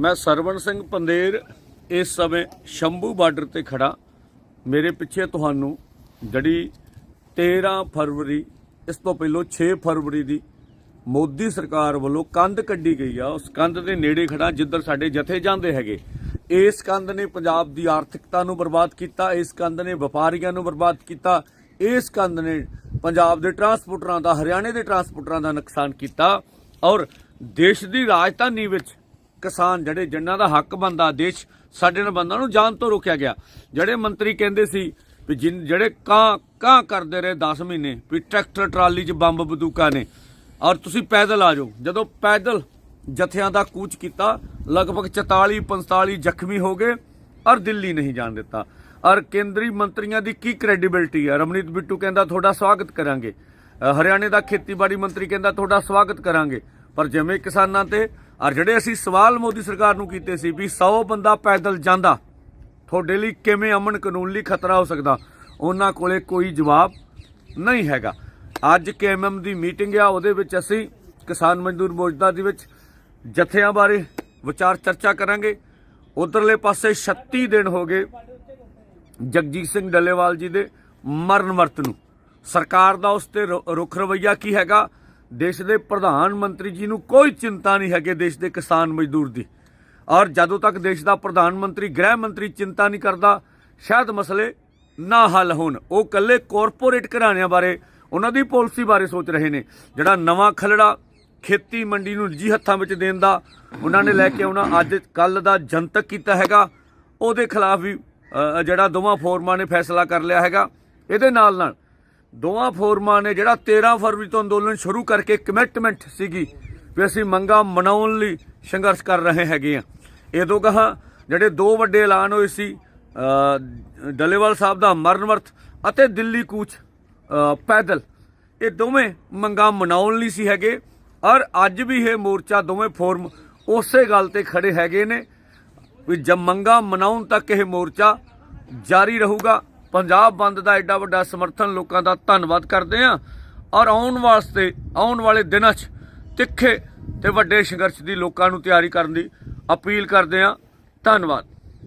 ਮੈਂ ਸਰਵਣ ਸਿੰਘ ਪੰਦੇਰ ਇਸ ਸਮੇਂ ਸ਼ੰਭੂ ਬਾਰਡਰ ਤੇ ਖੜਾ। ਮੇਰੇ ਪਿੱਛੇ ਤੁਹਾਨੂੰ ਜਿਹੜੀ 13 ਫਰਵਰੀ, ਇਸ ਤੋਂ ਪਹਿਲਾਂ 6 ਫਰਵਰੀ ਦੀ ਮੋਦੀ ਸਰਕਾਰ ਵੱਲੋਂ ਕੰਧ ਕੱਢੀ ਗਈ ਆ। ਉਸ ਕੰਧ ਦੇ ਨੇੜੇ ਖੜਾ ਜਿੱਧਰ ਸਾਡੇ ਜਥੇ ਜਾਂਦੇ ਹੈਗੇ। ਇਸ ਕੰਧ ਨੇ ਪੰਜਾਬ ਦੀ ਆਰਥਿਕਤਾ ਨੂੰ ਬਰਬਾਦ ਕੀਤਾ, ਇਸ ਕੰਧ ਨੇ ਵਪਾਰੀਆਂ ਨੂੰ ਬਰਬਾਦ ਕੀਤਾ, ਇਸ ਕੰਧ ਨੇ ਪੰਜਾਬ ਦੇ ਟਰਾਂਸਪੋਰਟਰਾਂ ਦਾ, ਹਰਿਆਣੇ ਦੇ ਟਰਾਂਸਪੋਰਟਰਾਂ ਦਾ ਨੁਕਸਾਨ ਕੀਤਾ ਔਰ ਦੇਸ਼ ਦੀ ਰਾਜਧਾਨੀ ਵਿੱਚ ਕਿਸਾਨ ਜਿਹੜੇ ਜਿਨ੍ਹਾਂ ਦਾ ਹੱਕ ਬੰਦਾ ਦੇਸ਼ ਸਾਡੇ ਨਾਲ ਬੰਦਾ ਨੂੰ ਜਾਣ ਤੋਂ ਰੋਕਿਆ ਗਿਆ। ਜਿਹੜੇ ਮੰਤਰੀ ਕਹਿੰਦੇ ਸੀ ਵੀ ਜਿਨ ਜਿਹੜੇ ਕਾਂ ਕਾਂ ਕਰਦੇ ਰਹੇ 10 ਮਹੀਨੇ ਵੀ ਟਰੈਕਟਰ ਟਰਾਲੀ 'ਚ ਬੰਬ ਬਦੂਕਾ ਨੇ, ਔਰ ਤੁਸੀਂ ਪੈਦਲ ਆ ਜਾਓ। ਜਦੋਂ ਪੈਦਲ ਜਥਿਆਂ ਦਾ ਕੂਚ ਕੀਤਾ, ਲਗਭਗ 44 45 ਜ਼ਖਮੀ ਹੋ ਗਏ ਔਰ ਦਿੱਲੀ ਨਹੀਂ ਜਾਣ ਦਿੱਤਾ। ਔਰ ਕੇਂਦਰੀ ਮੰਤਰੀਆਂ ਦੀ ਕੀ ਕ੍ਰੈਡੀਬਿਲਟੀ ਹੈ? ਰਮਨੀਤ ਬਿੱਟੂ ਕਹਿੰਦਾ, ਤੁਹਾਡਾ ਸਵਾਗਤ ਕਰਾਂਗੇ। ਹਰਿਆਣੇ ਦਾ ਖੇਤੀਬਾੜੀ ਮੰਤਰੀ ਕਹਿੰਦਾ, ਤੁਹਾਡਾ ਸਵਾਗਤ ਕਰਾਂਗੇ। ਪਰ ਜਿਵੇਂ ਕਿਸਾਨਾਂ ਤੇ ਔਰ ਜਿਹੜੇ ਅਸੀਂ ਸਵਾਲ ਮੋਦੀ ਸਰਕਾਰ ਨੂੰ ਕੀਤੇ ਸੀ ਵੀ 100 ਬੰਦਾ ਪੈਦਲ ਜਾਂਦਾ, ਤੁਹਾਡੇ ਲਈ ਕਿਵੇਂ ਅਮਨ ਕਾਨੂੰਨ ਲਈ ਖਤਰਾ ਹੋ ਸਕਦਾ? ਉਹਨਾਂ ਕੋਲੇ ਕੋਈ ਜਵਾਬ ਨਹੀਂ ਹੈਗਾ। ਅੱਜ ਕੇਐਮਐਮ ਦੀ ਮੀਟਿੰਗ ਆ, ਉਹਦੇ ਵਿੱਚ ਅਸੀਂ ਕਿਸਾਨ ਮਜ਼ਦੂਰ ਮੋਰਚਾ ਦੇ ਵਿੱਚ ਜਥਿਆਂ ਬਾਰੇ ਵਿਚਾਰ ਚਰਚਾ ਕਰਾਂਗੇ। ਉਧਰਲੇ ਪਾਸੇ 36 ਦਿਨ ਹੋ ਗਏ ਜਗਜੀਤ ਸਿੰਘ ਡੱਲੇਵਾਲ ਜੀ ਦੇ ਮਰਨ ਵਰਤ ਨੂੰ। ਸਰਕਾਰ ਦਾ ਉਸ ਤੇ ਰੁ- ਰੁਖ ਰਵਈਆ ਕੀ ਹੈਗਾ? ਦੇਸ਼ ਦੇ ਪ੍ਰਧਾਨ ਮੰਤਰੀ ਜੀ ਨੂੰ ਕੋਈ ਚਿੰਤਾ ਨਹੀਂ ਹੈਗੇ ਦੇਸ਼ ਦੇ ਕਿਸਾਨ ਮਜ਼ਦੂਰ ਦੀ। ਔਰ ਜਦੋਂ ਤੱਕ ਦੇਸ਼ ਦਾ ਪ੍ਰਧਾਨ ਮੰਤਰੀ, ਗ੍ਰਹਿ ਮੰਤਰੀ ਚਿੰਤਾ ਨਹੀਂ ਕਰਦਾ, ਸ਼ਾਇਦ ਮਸਲੇ ਨਾ ਹੱਲ ਹੋਣ। ਉਹ ਕੱਲੇ ਕਾਰਪੋਰੇਟ ਘਰਾਣਿਆਂ ਬਾਰੇ, ਉਹਨਾਂ ਦੀ ਪਾਲਿਸੀ ਬਾਰੇ ਸੋਚ ਰਹੇ ਨੇ। ਜਿਹੜਾ ਨਵਾਂ ਖਲੜਾ ਖੇਤੀ ਮੰਡੀ ਨੂੰ ਜੀ ਹੱਥਾਂ ਵਿੱਚ ਦੇਣ ਦਾ ਉਹਨਾਂ ਨੇ ਲੈ ਕੇ ਆਉਣਾ, ਅੱਜ ਕੱਲ ਦਾ ਜਨਤਕ ਕੀਤਾ ਹੈਗਾ। ਉਹਦੇ ਖਿਲਾਫ ਵੀ ਜਿਹੜਾ ਦੋਵਾਂ ਫੋਰਮਾਂ ਨੇ ਫੈਸਲਾ ਕਰ ਲਿਆ ਹੈਗਾ। ਇਹਦੇ ਨਾਲ ਨਾਲ ਦੋਵਾਂ ਫੋਰਮਾਂ ਨੇ ਜਿਹੜਾ 13 ਫਰਵਰੀ ਤੋਂ ਅੰਦੋਲਨ ਸ਼ੁਰੂ ਕਰਕੇ ਕਮਿਟਮੈਂਟ ਸੀਗੀ ਵੀ ਅਸੀਂ ਮੰਗਾਂ ਮਨਾਉਣ ਲਈ ਸੰਘਰਸ਼ ਕਰ ਰਹੇ ਹੈਗੇ ਆ ਇਹਦੋਂ ਕਹਾ ਜਿਹੜੇ ਦੋ ਵੱਡੇ ਐਲਾਨ ਹੋਏ ਸੀ ਅ, ਡੱਲੇਵਾਲ ਸਾਹਿਬ ਦਾ ਮਰਨਵਰਤ ਅਤੇ ਦਿੱਲੀ ਕੂਚ ਪੈਦਲ। ਇਹ ਦੋਵੇਂ ਮੰਗਾਂ ਮਨਾਉਣ ਲਈ ਸੀ ਹੈਗੇ ਔਰ ਅੱਜ ਵੀ ਇਹ ਮੋਰਚਾ ਦੋਵੇਂ ਫੋਰਮ ਉਸੇ ਗੱਲ ਤੇ ਖੜੇ ਹੈਗੇ ਨੇ ਵੀ ਜਦ ਮੰਗਾਂ ਮਨਾਉਣ ਤੱਕ ਇਹ ਮੋਰਚਾ ਜਾਰੀ ਰਹੂਗਾ ਪੰਜਾਬ ਬੰਦ ਦਾ ਐਡਾ ਵੱਡਾ ਸਮਰਥਨ ਲੋਕਾਂ ਦਾ ਧੰਨਵਾਦ ਕਰਦੇ ਆ ਔਰ ਆਉਣ ਵਾਸਤੇ, ਆਉਣ ਵਾਲੇ ਦਿਨਾਂ 'ਚ ਤਿੱਖੇ ਤੇ ਵੱਡੇ ਸੰਘਰਸ਼ ਦੀ ਲੋਕਾਂ ਨੂੰ ਤਿਆਰੀ ਕਰਨ ਦੀ ਅਪੀਲ ਕਰਦੇ ਆ ਧੰਨਵਾਦ।